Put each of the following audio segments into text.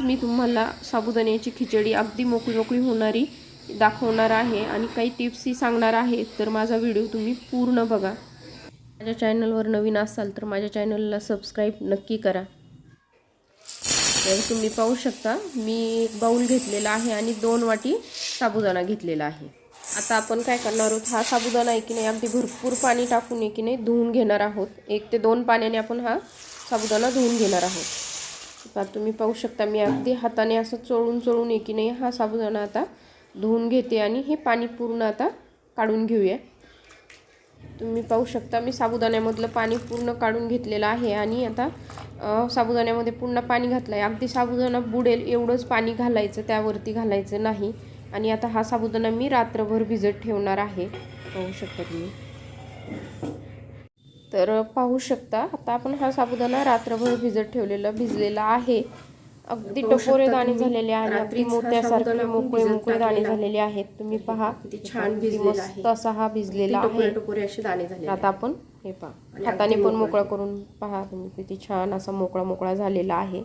मी तुम्हाला साबुदाण्याची खिचडी अगदी मोकळी मोकळी होणारी दाखवणार आहे आणि काही टिप्सही सांगणार आहे तर माझा व्हिडिओ तुम्ही पूर्ण बघा. माझ्या चॅनलवर नवीन असाल तर माझ्या चॅनलला सबस्क्राईब नक्की करा. तर तुम्ही पाहू शकता मी एक बाऊल घेतलेला आहे आणि दोन वाटी साबुदाणा घेतलेला आहे. आता आपण काय करणार आहोत हा साबुदाणा आहे की नाही अगदी भरपूर पाणी टाकून आहे की नाही धुवून घेणार आहोत. एक ते दोन पाण्याने आपण हा साबुदाणा धुवून घेणार आहोत. आता तुम्ही पाहू शकता मी अगदी हाताने असं चोळून चोळून आहे की नाही हा साबुदाणा आता धुवून घेते आणि हे पाणी पूर्ण आता काढून घेऊया. तुम्ही पाहू शकता मी साबुदाण्यामधलं पाणी पूर्ण काढून घेतलेलं आहे आणि आता साबुदाण्यामध्ये पुन्हा पाणी घातलं आहे अगदी साबुदाणा बुडेल एवढंच पाणी घालायचं त्यावरती घालायचं नाही. आणि आता हा साबुदाणा मी रात्रभर भिजत ठेवणार आहे. पाहू शकता तुम्ही. तर पाहू शकता आता आपण हा साबुदाणा रात्रभर भिजत ठेवलेला भिजलेला आहे. अगदी टपोरे दाणे. झालेले आहेत अगदी मोत्यासारखे मोकळे मोकळे दाणे. झालेले आहेत. तुम्ही पहा किती छान. मस्त असा हा भिजलेला आहे. टपोरे असे दाणे झाले आता आपण हे पहा हाताने पण मोकळा. करून पहा तुम्ही किती छान असा मोकळा मोकळा झालेला आहे.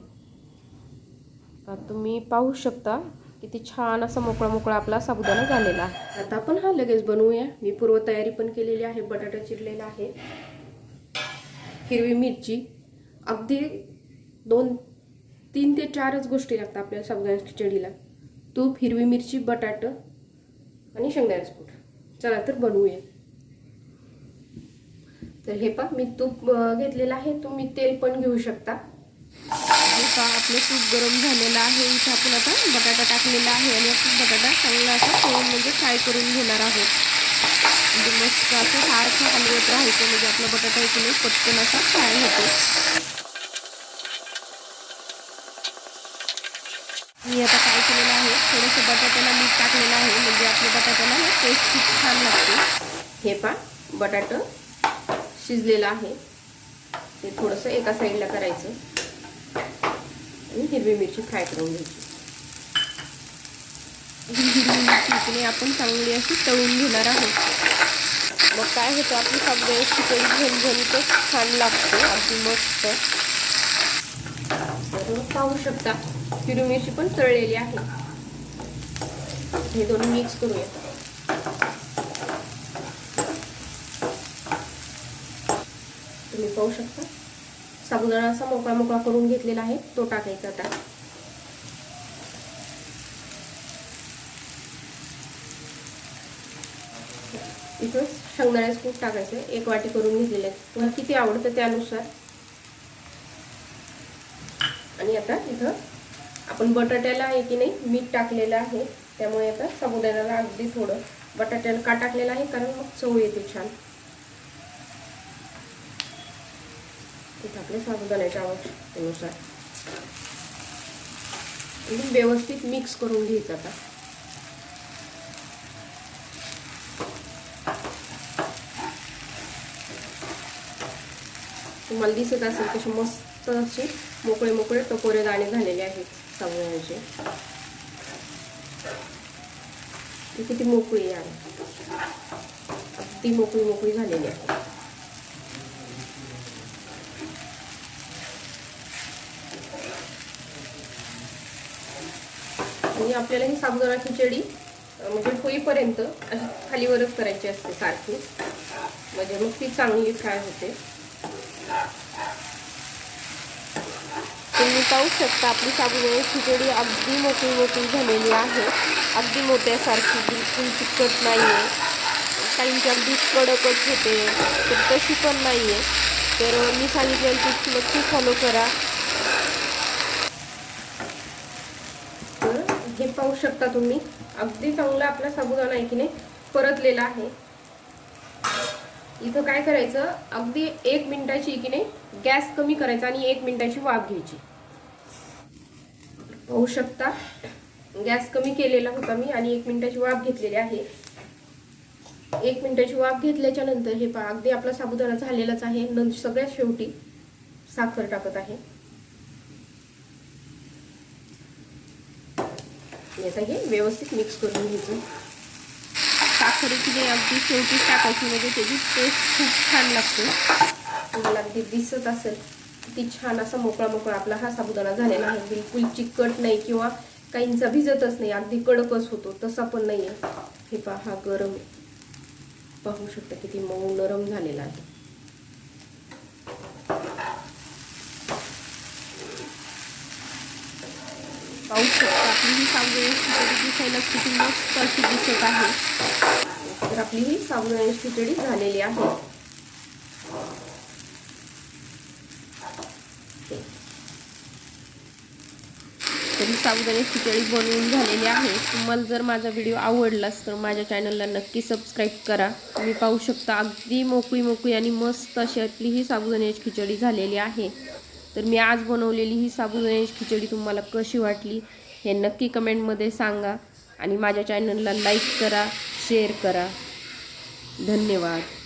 तुम्ही पाहू शकता किती छान असा मोकळा मोकळा आपला साबुदाणा झालेला आहे. आता आपण हा लगेच बनवूया. मी पूर्वतयारी पण केलेली आहे बटाटा चिरलेला आहे. हिरवी मिरची. अगदी दोन तीन ते चारच गोष्टी लागतात आपल्या साबुदाणा खिचडीला. तूप हिरवी मिरची बटाट आणि शेंगदाण्याचं कूट चला तर बनवूया. तर हे पहा मी तूप घेतलेलं आहे. तुम्ही तेल पण घेऊ शकता. हे पहा आपलं तूप गरम झालेलं आहे. इथं आपण आता बटाटा टाकलेला आहे आणि आपण बटाटा चांगला असा म्हणजे फ्राय करून घेणार आहोत. म्हणजे मस्त असं सारखं हलवत राहायचं म्हणजे आपला बटाटा इकडे पटकन असा फ्राय होतो. मी आता काय केलेलं आहे. थोडंसं बटाट्याला मीठ टाकलेलं आहे म्हणजे आपल्या बटाट्याला ना टेस्ट खूप छान लागते. हे पा बटाट शिजलेलं आहे. ते थोडंसं एका साईडला करायचं. आणि हिरवी मिरची फ्राय करून घ्यायची. ही हिरवी मिरची इकडे आपण चांगली अशी तळून घेणार आहोत. मग काय होतं आपली साबुनची घेऊन घेऊन झणझणीतच छान लागतो अगदी मस्त. तर पाहू शकता हिरवी मिरची पण तळलेली आहे. हे दोन मिक्स करूया तुम्ही पाहू शकता साबुदाणा असा मोकळा मोकळा करून घेतलेला आहे तो टाकायचा आता. इथं शेंगदाण्याचं कूट टाकायचं. एक वाटी करून घेतलेले आहे तुम्हाला किती आवडतं त्यानुसार? आणि आता इथं आपण बटाट्याला आहे की नाही मीठ टाकलेलं आहे. त्यामुळे आता साबुदाण्याला अगदी थोडं बटाट्याला का टाकलेलं आहे? कारण मग चव येते छान. इथं आपल्या साबुदाण्याच्या आवश्यकतेनुसार व्यवस्थित मिक्स करून घ्यायचं आता. तुम्हाला दिसत असेल तसे मस्त असे मोकळे मोकळे टपोरे दाणे झालेले आहेत साबुदाण्याचे. ती किती मोकळी आहे. अगदी मोकळी मोकळी झालेली आहे. आणि आपल्याला ही साबुदाणा खिचडी म्हणजे होईपर्यंत अशी खालीवरच करायची असते सारखी. म्हणजे मग ती चांगली फ्राय होते. तुम्ही पाहू शकता आपली साबुदाण्याची खिचडी अगदी मोठी मोठी झालेली आहे. अगदी मोठ्यासारखी बिलकुल चिकट नाही आहे काहींची अगदी कडकच होते. तर तशी पण नाही आहे तर मी सांगितलेलं टिप्स नक्की फॉलो करा. हे पाहू शकता तुम्ही. अगदी चांगला आपला साबुदाणा आहे की नाही परतलेला आहे. इथं काय करायचं? अगदी एक मिनिटाची की नाही गॅस कमी करायचा आणि एक मिनिटाची वाफ घ्यायची. पाहू शकता? गॅस कमी केलेला होता मी आणि एक मिनिटाची वाफ घेतलेली आहे. एक मिनिटाची वाफ घेतल्याच्या नंतर हे पहा अगदी आपला साबुदाणा झालेलाच आहे. नंतर सगळ्यात शेवटी साखर टाकत आहे. आता हे व्यवस्थित मिक्स करून घ्यायचं. साखर की नाही अगदी शेवटी टाकायची. म्हणजे त्याची टेस्ट खूप छान लागते. तुम्हाला अगदी दिसत असेल किती छान असा मोकळा मोकळा आपला हा साबुदाणा झालेला आहे. बिलकुल चिकट नाही किंवा काहींचा भिजतच नाही. अगदी कडकच होतो तसा पण नाही आहे हे पहा हा गरम. पाहू शकता किती मऊ नरम झालेला आहे. पाहू शकता आपली ही साबुदाण्याची दिसायला किती मस्त अशी दिसत आहे. तर आपली ही साबुदाण्याची खिचडी झालेली आहे. तरी साबुदाण्याची खिचडी बनवून झालेली आहे. तुम्हाला जर माझा व्हिडिओ आवडलाच तर माझ्या चॅनलला नक्की सबस्क्राईब करा. तुम्ही पाहू शकता अगदी मोकळी मोकळी आणि मस्त अशी आपली ही साबुदाण्याची खिचडी झालेली आहे. तर मी आज बनवलेली ही साबुदाण्याची खिचडी तुम्हाला कशी वाटली हे नक्की कमेंटमध्ये सांगा आणि माझ्या चॅनलला लाईक करा. शेअर करा. धन्यवाद.